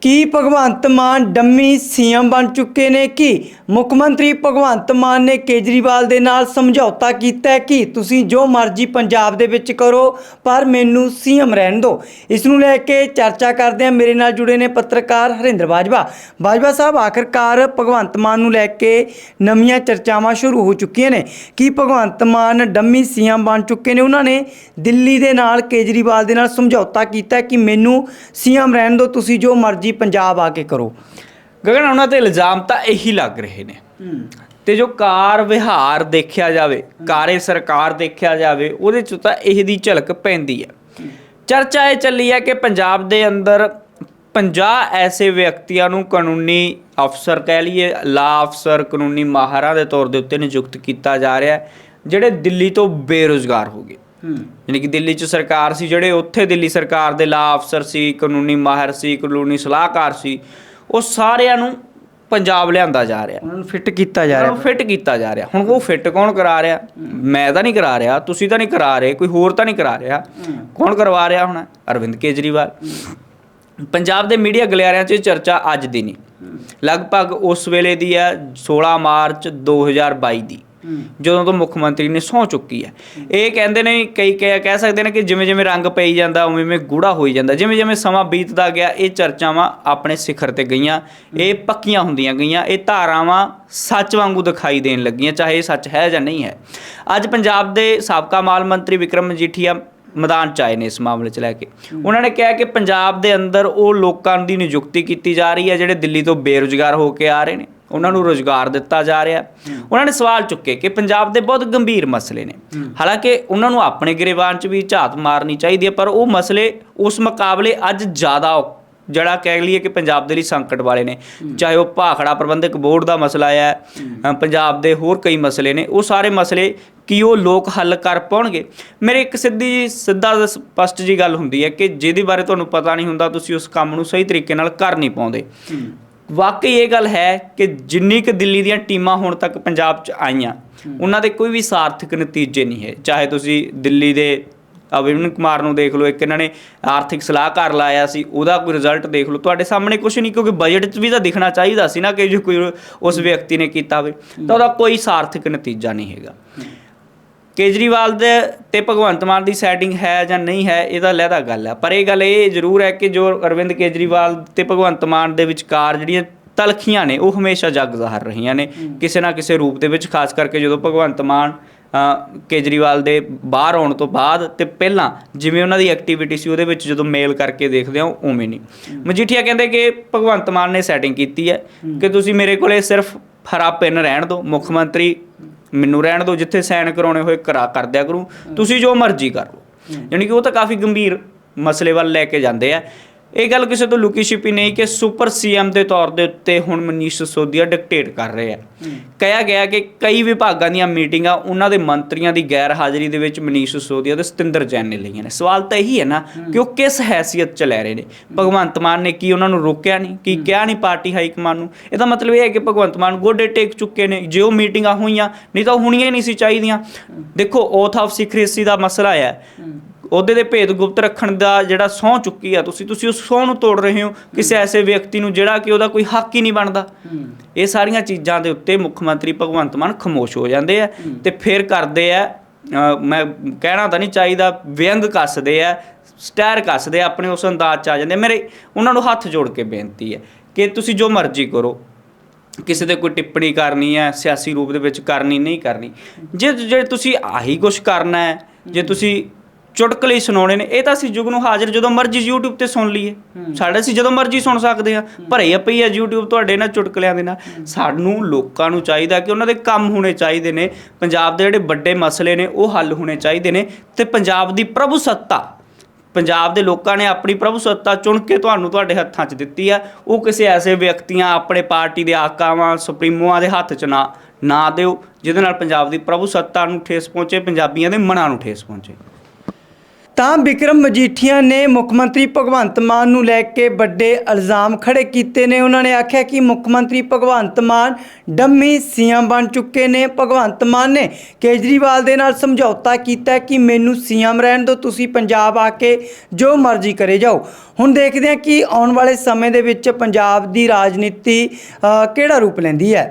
ਕੀ Bhagwant Mann dummy CM ਬਣ ਚੁੱਕੇ ਨੇ ਕਿ? ਮੁੱਖ ਮੰਤਰੀ ਭਗਵੰਤ ਮਾਨ ਨੇ ਕੇਜਰੀਵਾਲ ਦੇ ਨਾਲ ਸਮਝੌਤਾ ਕੀਤਾ ਹੈ ਕਿ? ਤੁਸੀਂ ਜੋ ਮਰਜ਼ੀ ਪੰਜਾਬ ਦੇ ਵਿੱਚ ਕਰੋ, ਪਰ ਮੈਨੂੰ ਸੀਐਮ ਰਹਿਣ ਦਿਓ। ਇਸ ਨੂੰ ਲੈ ਕੇ ਚਰਚਾ ਕਰਦੇ ਹਾਂ। ਮੇਰੇ ਨਾਲ ਜੁੜੇ ਨੇ ਪੱਤਰਕਾਰ ਹਰਿੰਦਰ ਬਾਜਵਾ। ਬਾਜਵਾ ਸਾਹਿਬ, ਆਖਰਕਾਰ ਭਗਵੰਤ ਮਾਨ ਨੂੰ ਲੈ ਕੇ ਨਵੀਆਂ ਚਰਚਾਵਾਂ ਸ਼ੁਰੂ ਹੋ ਚੁੱਕੀਆਂ ਨੇ। ਕੀ ਭਗਵੰਤ ਮਾਨ ਡੰਮੀ ਸੀਐਮ ਬਣ ਚੁੱਕੇ ਨੇ? ਉਹਨਾਂ ਨੇ ਦਿੱਲੀ ਦੇ ਨਾਲ ਕੇਜਰੀਵਾਲ ਦੇ ਨਾਲ ਸਮਝੌਤਾ ਕੀਤਾ ਕਿ ਮੈਨੂੰ ਸੀਐਮ ਰਹਿਣ ਦਿਓ, ਤੁਸੀਂ ਜੋ ਮਰਜ਼ੀ ਪੰਜਾਬ ਆ ਕੇ ਕਰੋ। ਗਗਨ ਉਹਨਾਂ ਤੇ ਇਲਜ਼ਾਮ ਤਾਂ ਇਹੀ ਲੱਗ ਰਹੇ ਨੇ। ਤੇ ਜੋ ਕਾਰ ਵਿਹਾਰ ਦੇਖਿਆ ਜਾਵੇ ਕਾਰੇ ਸਰਕਾਰ ਦੇਖਿਆ ਜਾਵੇ ਉਹਦੇ ਚ ਤਾਂ ਇਹ ਦੀ ਝਲਕ ਪੈਂਦੀ ਹੈ ਚਰਚਾ ਇਹ ਚੱਲੀ ਹੈ ਕਿ ਪੰਜਾਬ ਦੇ ਅੰਦਰ 50 ਐਸੇ ਵਿਅਕਤੀਆਂ ਨੂੰ ਕਾਨੂੰਨੀ ਅਫਸਰ ਕਹਿ ਲਈਏ ਲਾ ਅਫਸਰ ਕਾਨੂੰਨੀ ਮਾਹਰਾਂ ਦੇ ਤੌਰ ਦੇ ਉੱਤੇ ਨਿਯੁਕਤ ਕੀਤਾ ਜਾ ਰਿਹਾ ਹੈ ਜਿਹੜੇ ਦਿੱਲੀ ਤੋਂ ਬੇਰੁਜ਼ਗਾਰ ਹੋ ਗਏ। ਯਾਨੀ ਕਿ ਦਿੱਲੀ 'ਚ ਸਰਕਾਰ ਸੀ ਜਿਹੜੇ ਉੱਥੇ ਦਿੱਲੀ ਸਰਕਾਰ ਦੇ ਲਾ ਅਫਸਰ ਸੀ ਕਾਨੂੰਨੀ ਮਾਹਰ ਸੀ ਕਾਨੂੰਨੀ ਸਲਾਹਕਾਰ ਸੀ ਉਹ ਸਾਰਿਆਂ ਨੂੰ ਪੰਜਾਬ ਲਿਆਂਦਾ ਜਾ ਰਿਹਾ। ਉਹਨਾਂ ਨੂੰ ਫਿੱਟ ਕੀਤਾ ਜਾ ਰਿਹਾ। ਫਿੱਟ ਕੀਤਾ ਜਾ ਰਿਹਾ। ਹੁਣ ਉਹ ਫਿੱਟ ਕੌਣ ਕਰਾ ਰਿਹਾ? ਮੈਂ ਤਾਂ ਨਹੀਂ ਕਰਾ ਰਿਹਾ ਤੁਸੀਂ ਤਾਂ ਨਹੀਂ ਕਰਾ ਰਹੇ ਕੋਈ ਹੋਰ ਤਾਂ ਨਹੀਂ ਕਰਾ ਰਿਹਾ। ਕੌਣ ਕਰਵਾ ਰਿਹਾ ਹੁਣ? ਅਰਵਿੰਦ ਕੇਜਰੀਵਾਲ। ਪੰਜਾਬ ਦੇ ਮੀਡੀਆ ਗਲਿਆਰਿਆਂ 'ਚ ਚਰਚਾ ਅੱਜ ਦੀ ਨਹੀਂ। ਲਗਭਗ ਉਸ ਵੇਲੇ ਦੀ ਹੈ 16 ਮਾਰਚ 2022 ਦੀ। ਜਦੋਂ ਤੋਂ ਮੁੱਖ ਮੰਤਰੀ ਨੇ ਸਹੁੰ ਚੁੱਕੀ ਹੈ। ਇਹ ਕਹਿੰਦੇ ਨੇ, ਕਈ ਕਹਿ ਕਹਿ ਸਕਦੇ ਨੇ ਕਿ ਜਿਵੇਂ ਜਿਵੇਂ ਰੰਗ ਪਈ ਜਾਂਦਾ, ਉਵੇਂ ਉਵੇਂ ਗੂੜਾ ਹੋਈ ਜਾਂਦਾ। ਜਿਵੇਂ ਜਿਵੇਂ ਸਮਾਂ ਬੀਤਦਾ ਗਿਆ, ਇਹ ਚਰਚਾਵਾਂ ਆਪਣੇ ਸਿਖਰ ਤੇ ਗਈਆਂ। ਇਹ ਪੱਕੀਆਂ ਹੁੰਦੀਆਂ ਗਈਆਂ। ਇਹ ਧਾਰਾਵਾਂ ਸੱਚ ਵਾਂਗੂ ਦਿਖਾਈ ਦੇਣ ਲੱਗੀਆਂ, ਚਾਹੇ ਇਹ ਸੱਚ ਹੈ ਜਾਂ ਨਹੀਂ ਹੈ। ਅੱਜ ਪੰਜਾਬ ਦੇ ਸਾਬਕਾ ਮਾਲ ਮੰਤਰੀ ਵਿਕਰਮ ਮਜੀਠੀਆ ਮੈਦਾਨ ਚ ਆਏ ਨੇ ਇਸ ਮਾਮਲੇ ਚ ਲੈ ਕੇ। ਉਹਨਾਂ ਨੇ ਕਿਹਾ ਕਿ ਪੰਜਾਬ ਦੇ ਅੰਦਰ ਉਹ ਲੋਕਾਂ ਦੀ ਨਿਯੁਕਤੀ ਕੀਤੀ ਜਾ ਰਹੀ ਹੈ, ਜਿਹੜੇ ਦਿੱਲੀ ਤੋਂ ਬੇਰੁਜ਼ਗਾਰ ਹੋ ਕੇ ਆ ਰਹੇ ਨੇ। ਉਹਨਾਂ ਨੂੰ ਰੋਜ਼ਗਾਰ ਦਿੱਤਾ ਜਾ ਰਿਹਾ। ਉਹਨਾਂ ਨੇ ਸਵਾਲ ਚੁੱਕੇ ਕਿ ਪੰਜਾਬ ਦੇ ਬਹੁਤ ਗੰਭੀਰ ਮਸਲੇ ਨੇ। ਹਾਲਾਂਕਿ ਉਹਨਾਂ ਨੂੰ ਆਪਣੇ ਗ੍ਰਿਵਾਨ 'ਚ ਵੀ ਝਾਤ ਮਾਰਨੀ ਚਾਹੀਦੀ ਹੈ ਪਰ ਉਹ ਮਸਲੇ ਉਸ ਮੁਕਾਬਲੇ ਅੱਜ ਜ਼ਿਆਦਾ ਜਿਹੜਾ ਕਹਿ ਲਈਏ ਕਿ ਪੰਜਾਬ ਦੇ ਲਈ ਸੰਕਟ ਵਾਲੇ ਨੇ। ਚਾਹੇ ਉਹ ਭਾਖੜਾ ਪ੍ਰਬੰਧਕ ਬੋਰਡ ਦਾ ਮਸਲਾ ਹੈ ਪੰਜਾਬ ਦੇ ਹੋਰ ਕਈ ਮਸਲੇ ਨੇ ਉਹ ਸਾਰੇ ਮਸਲੇ ਕੀ ਉਹ ਲੋਕ ਹੱਲ ਕਰ ਪਾਉਣਗੇ? ਮੇਰੇ ਇੱਕ ਸਿੱਧੀ ਸਿੱਧਾ ਸਪਸ਼ਟ ਜੀ ਗੱਲ ਹੁੰਦੀ ਹੈ ਕਿ ਜਿਹਦੇ ਬਾਰੇ ਤੁਹਾਨੂੰ ਪਤਾ ਨਹੀਂ ਹੁੰਦਾ ਤੁਸੀਂ ਉਸ ਕੰਮ ਨੂੰ ਸਹੀ ਤਰੀਕੇ ਨਾਲ ਕਰ ਨਹੀਂ ਪਾਉਂਦੇ। ਵਾਕਈ ਇਹ ਗੱਲ ਹੈ ਕਿ ਜਿੰਨੀ ਕੁ ਦਿੱਲੀ ਦੀਆਂ ਟੀਮਾਂ ਹੁਣ ਤੱਕ ਪੰਜਾਬ 'ਚ ਆਈਆਂ ਉਹਨਾਂ ਦੇ ਕੋਈ ਵੀ ਸਾਰਥਕ ਨਤੀਜੇ ਨਹੀਂ ਹੈ। ਚਾਹੇ ਤੁਸੀਂ ਦਿੱਲੀ ਦੇ ਅਵਿਨ ਕੁਮਾਰ ਨੂੰ ਦੇਖ ਲਓ ਇੱਕ ਇਹਨਾਂ ਨੇ ਆਰਥਿਕ ਸਲਾਹਕਾਰ ਲਾਇਆ ਸੀ ਉਹਦਾ ਕੋਈ ਰਿਜ਼ਲਟ ਦੇਖ ਲਓ। ਤੁਹਾਡੇ ਸਾਹਮਣੇ ਕੁਝ ਨਹੀਂ ਕਿਉਂਕਿ ਬਜਟ 'ਚ ਵੀ ਤਾਂ ਦਿਖਣਾ ਚਾਹੀਦਾ ਸੀ ਨਾ ਕਿ ਜੇ ਕੋਈ ਉਸ ਵਿਅਕਤੀ ਨੇ ਕੀਤਾ ਹੋਵੇ ਤਾਂ ਉਹਦਾ ਕੋਈ ਸਾਰਥਕ ਨਤੀਜਾ ਨਹੀਂ ਹੈਗਾ। ਕੇਜਰੀਵਾਲ ਦੇ ਤੇ ਭਗਵੰਤ ਮਾਨ ਦੀ ਸੈਟਿੰਗ ਹੈ ਜਾਂ ਨਹੀਂ ਹੈ ਇਹਦਾ ਲਹਿਦਾ ਗੱਲ ਹੈ ਪਰ ਇਹ ਗੱਲ ਇਹ ਜ਼ਰੂਰ ਹੈ ਕਿ ਜੋ ਅਰਵਿੰਦ ਕੇਜਰੀਵਾਲ ਤੇ ਭਗਵੰਤ ਮਾਨ ਦੇ ਵਿਚਕਾਰ ਜਿਹੜੀਆਂ ਤਲਖੀਆਂ ਨੇ ਉਹ ਹਮੇਸ਼ਾ ਜਗ ਜ਼ਾਹਰ ਰਹੀਆਂ ਨੇ। ਕਿਸੇ ਨਾ ਕਿਸੇ ਰੂਪ ਦੇ ਵਿੱਚ ਖਾਸ ਕਰਕੇ ਜਦੋਂ ਭਗਵੰਤ ਮਾਨ ਕੇਜਰੀਵਾਲ ਦੇ ਬਾਹਰ ਆਉਣ ਤੋਂ ਬਾਅਦ ਤੇ ਪਹਿਲਾਂ ਜਿਵੇਂ ਉਹਨਾਂ ਦੀ ਐਕਟੀਵਿਟੀ ਸੀ ਉਹਦੇ ਵਿੱਚ ਜਦੋਂ ਮੇਲ ਕਰਕੇ ਦੇਖਦੇ ਹਾਂ ਉਵੇਂ ਨਹੀਂ। ਮਜੀਠੀਆ ਕਹਿੰਦੇ ਕਿ ਭਗਵੰਤ ਮਾਨ ਨੇ ਸੈਟਿੰਗ ਕੀਤੀ ਹੈ ਕਿ ਤੁਸੀਂ ਮੇਰੇ ਕੋਲੇ ਸਿਰਫ ਹਰਾ ਪੈਨ ਰਹਿਣ ਦਿਓ ਮੁੱਖ ਮੰਤਰੀ ਮੈਨੂੰ ਰਹਿਣ ਦਿਓ ਜਿੱਥੇ ਸਾਈਨ ਕਰਾਉਣੇ ਹੋਏ ਕਰਾ ਕਰ ਦਿਆ ਕਰੂੰ। ਤੁਸੀਂ ਜੋ ਮਰਜ਼ੀ ਕਰ ਲਓ। ਯਾਨੀ ਕਿ ਉਹ ਤਾਂ ਕਾਫੀ ਗੰਭੀਰ ਮਸਲੇ ਵੱਲ ਲੈ ਕੇ ਜਾਂਦੇ ਆ। ਇਹ ਗੱਲ ਕਿਸੇ ਤੋਂ ਲੁਕੀ ਛਿਪੀ ਨਹੀਂ ਕਿ ਸੁਪਰ ਸੀਐਮ ਦੇ ਤੌਰ ਦੇ ਉੱਤੇ ਹੁਣ ਮਨੀਸ਼ ਸਿਸੋਦੀਆ ਡਿਕਟੇਟ ਕਰ ਰਹੇ ਆ। ਕਿਹਾ ਗਿਆ ਕਿ ਕਈ ਵਿਭਾਗਾਂ ਦੀਆਂ ਮੀਟਿੰਗਾਂ ਉਹਨਾਂ ਦੇ ਮੰਤਰੀਆਂ ਦੀ ਗੈਰ ਹਾਜ਼ਰੀ ਦੇ ਵਿੱਚ ਮਨੀਸ਼ ਸਿਸੋਦੀਆ ਤੇ ਸਤਿੰਦਰ ਜੈਨ ਨੇ ਲਈਆਂ ਨੇ। ਸਵਾਲ ਤਾਂ ਇਹੀ ਹੈ ਨਾ ਕਿ ਉਹ ਕਿਸ ਹੈਸੀਅਤ ਚ ਲੈ ਰਹੇ ਨੇ? ਭਗਵੰਤ ਮਾਨ ਨੇ ਕੀ ਉਹਨਾਂ ਨੂੰ ਰੋਕਿਆ ਨਹੀਂ? ਕੀ ਕਿਹਾ ਨਹੀਂ ਪਾਰਟੀ ਹਾਈ ਕਮਾਨ ਨੂੰ? ਇਹਦਾ ਮਤਲਬ ਇਹ ਹੈ ਕਿ ਭਗਵੰਤ ਮਾਨ ਗੋਡੇ ਟੇਕ ਚੁੱਕੇ ਨੇ। ਜੇ ਉਹ ਮੀਟਿੰਗਾਂ ਹੋਈਆਂ ਨਹੀਂ ਤਾਂ ਹੋਣੀਆਂ ਹੀ ਨਹੀਂ ਸੀ ਚਾਹੀਦੀਆਂ। ਦੇਖੋ ਓਥ ਆਫ ਸੀਕ੍ਰੇਸੀ ਦਾ ਮਸਲਾ ਹੈ। ਉਹਦੇ ਦੇ ਭੇਦ ਗੁਪਤ ਰੱਖਣ ਦਾ ਜਿਹੜਾ ਸਹੁੰ ਚੁੱਕੀ ਆ ਤੁਸੀਂ ਤੁਸੀਂ ਉਸ ਸਹੁੰ ਨੂੰ ਤੋੜ ਰਹੇ ਹੋ ਕਿਸੇ ਐਸੇ ਵਿਅਕਤੀ ਨੂੰ ਜਿਹੜਾ ਕਿ ਉਹਦਾ ਕੋਈ ਹੱਕ ਹੀ ਨਹੀਂ ਬਣਦਾ। ਇਹ ਸਾਰੀਆਂ ਚੀਜ਼ਾਂ ਦੇ ਉੱਤੇ ਮੁੱਖ ਮੰਤਰੀ ਭਗਵੰਤ ਮਾਨ ਖਮੋਸ਼ ਹੋ ਜਾਂਦੇ ਆ ਤੇ ਫਿਰ ਕਰਦੇ ਆ ਮੈਂ ਕਹਿਣਾ ਤਾਂ ਨਹੀਂ ਚਾਹੀਦਾ ਵਿਅੰਗ ਕੱਸਦੇ ਆ ਸਟਾਰ ਕੱਸਦੇ ਆ ਆਪਣੇ ਉਸ ਅੰਦਾਜ਼ ਚ ਆ ਜਾਂਦੇ ਮੇਰੇ ਉਹਨਾਂ ਨੂੰ ਹੱਥ ਜੋੜ ਕੇ ਬੇਨਤੀ ਹੈ ਕਿ ਤੁਸੀਂ ਜੋ ਮਰਜ਼ੀ ਕਰੋ ਕਿਸੇ ਤੇ ਕੋਈ ਟਿੱਪਣੀ ਕਰਨੀ ਹੈ ਸਿਆਸੀ ਰੂਪ ਦੇ ਵਿੱਚ ਕਰਨੀ ਨਹੀਂ ਕਰਨੀ। ਜੇ ਜੇ ਤੁਸੀਂ ਆਹੀ ਕੁਝ ਕਰਨਾ ਹੈ ਜੇ ਤੁਸੀਂ ਚੁਟਕਲੇ ਸੁਣਾਉਣੇ ਨੇ। ਇਹ ਤਾਂ ਅਸੀਂ ਜੁਗ ਨੂੰ ਹਾਜ਼ਰ ਜਦੋਂ ਮਰਜ਼ੀ YouTube ਤੇ ਸੁਣ ਲਈਏ। ਸਾਡੇ ਅਸੀਂ ਜਦੋਂ ਮਰਜ਼ੀ ਸੁਣ ਸਕਦੇ ਆ ਭਰੇ ਪਈ ਆ YouTube ਤੁਹਾਡੇ ਨਾਲ ਚੁਟਕਲਿਆਂ ਦੇ ਨਾਲ। ਸਾਨੂੰ ਲੋਕਾਂ ਨੂੰ ਚਾਹੀਦਾ ਕਿ ਉਹਨਾਂ ਦੇ ਕੰਮ ਹੋਣੇ ਚਾਹੀਦੇ ਨੇ। ਪੰਜਾਬ ਦੇ ਜਿਹੜੇ ਵੱਡੇ ਮਸਲੇ ਨੇ ਉਹ ਹੱਲ ਹੋਣੇ ਚਾਹੀਦੇ ਨੇ। ਤੇ ਪੰਜਾਬ ਦੀ ਪ੍ਰਭੂ ਸੱਤਾ ਪੰਜਾਬ ਦੇ ਲੋਕਾਂ ਨੇ ਆਪਣੀ ਪ੍ਰਭੂ ਸੱਤਾ ਚੁਣ ਕੇ ਤੁਹਾਨੂੰ ਤੁਹਾਡੇ ਹੱਥਾਂ 'ਚ ਦਿੱਤੀ ਆ। ਉਹ ਕਿਸੇ ਐਸੇ ਵਿਅਕਤੀਆਂ ਆਪਣੇ ਪਾਰਟੀ ਦੇ ਆਕਾਵਾਂ ਸੁਪਰੀਮੋਆਂ ਦੇ ਹੱਥ 'ਚ ਨਾ ਨਾ ਦਿਓ ਜਿਹਦੇ ਨਾਲ ਪੰਜਾਬ ਦੀ ਪ੍ਰਭੂ ਸੱਤਾ ਨੂੰ ਠੇਸ ਪਹੁੰਚੇ ਪੰਜਾਬੀਆਂ ਦੇ ਮਨਾਂ ਨੂੰ ਠੇਸ ਪਹੁੰਚੇ। ਤਾਂ ਵਿਕਰਮ ਮਜੀਠੀਆ ਨੇ ਮੁੱਖ ਮੰਤਰੀ ਭਗਵੰਤ ਮਾਨ ਨੂੰ ਲੈ ਕੇ ਵੱਡੇ ਇਲਜ਼ਾਮ ਖੜੇ ਕੀਤੇ ਨੇ। ਉਹਨਾਂ ਨੇ ਆਖਿਆ ਕਿ ਮੁੱਖ ਮੰਤਰੀ ਭਗਵੰਤ ਮਾਨ ਡੰਮੀ ਸੀਐਮ ਬਣ ਚੁੱਕੇ ਨੇ। ਭਗਵੰਤ ਮਾਨ ਨੇ ਕੇਜਰੀਵਾਲ ਦੇ ਨਾਲ ਸਮਝੌਤਾ ਕੀਤਾ ਕਿ ਮੈਨੂੰ ਸੀਐਮ ਰਹਿਣ ਦਿਓ, ਤੁਸੀਂ ਪੰਜਾਬ ਆ ਕੇ ਜੋ ਮਰਜ਼ੀ ਕਰੇ ਜਾਓ। ਹੁਣ ਦੇਖਦੇ ਹਾਂ ਕਿ ਆਉਣ ਵਾਲੇ ਸਮੇਂ ਦੇ ਵਿੱਚ ਪੰਜਾਬ ਦੀ ਰਾਜਨੀਤੀ ਕਿਹੜਾ ਰੂਪ ਲੈਂਦੀ ਹੈ।